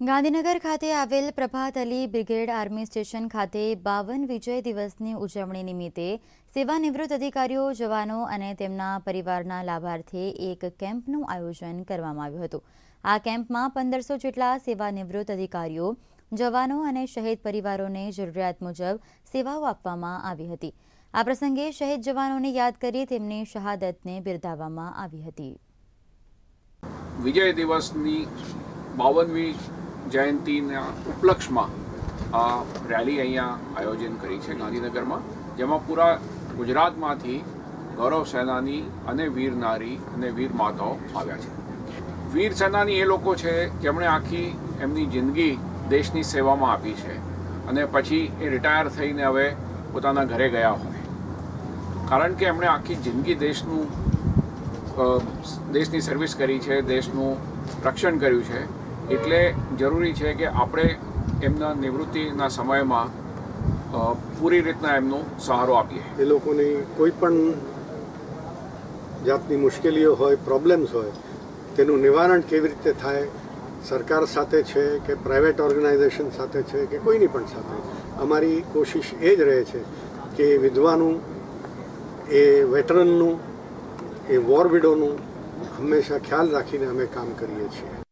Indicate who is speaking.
Speaker 1: ગાંધીનગર ખાતે આવેલ Prabhat Ali brigade army station ખાતે બાવન વિજય દિવસની ઉજવણી નિમિત્તે સેવાનિવૃત્ત અધિકારીઓ, જવાનો અને તેમના પરિવારના લાભાર્થે એક કેમ્પનું આયોજન કરવામાં આવ્યું હતું. આ કેમ્પમાં પંદરસો જેટલા સેવાનિવૃત્ત અધિકારીઓ, જવાનો અને શહીદ પરિવારોને જરૂરિયાત મુજબ સેવાઓ આપવામાં આવી હતી. આ પ્રસંગે શહીદ જવાનોને યાદ કરી તેમની શહાદતને બિરદાવવામાં આવી હતી.
Speaker 2: વિજય દિવસની બાવનમી જયંતિના ઉપલક્ષમાં આ રેલી અહીંયા આયોજન કરી છે ગાંધીનગરમાં, જેમાં પૂરા ગુજરાતમાંથી ગૌરવ સેનાની અને વીર નારી અને વીર માતાઓ આવ્યા છે. વીર સેનાની એ લોકો છે, જેમણે આખી એમની જિંદગી દેશની સેવામાં આપી છે અને પછી એ રિટાયર થઈને હવે પોતાના ઘરે ગયા હોય. કારણ કે એમણે આખી જિંદગી દેશનું દેશની સર્વિસ કરી છે, દેશનું રક્ષણ કર્યું છે. એટલે જરૂરી છે કે આપણે એમના નિવૃત્તિના સમયમાં પૂરી રીતના એમનો સહારો આપીએ.
Speaker 3: એ લોકોની કોઈ પણ જાતની મુશ્કેલીઓ હોય પ્રોબ્લેમ્સ હોય, તેનું નિવારણ કેવી રીતે થાય, સરકાર સાથે છે કે પ્રાઇવેટ ઓર્ગેનાઇઝેશન સાથે છે કે કોઈની પણ સાથે. અમારી કોશિશ એ જ રહે છે કે વિધવાનું, એ વેટરનનું એ વોર વિડોનું હંમેશા ખ્યાલ રાખીને અમે કામ કરીએ છીએ.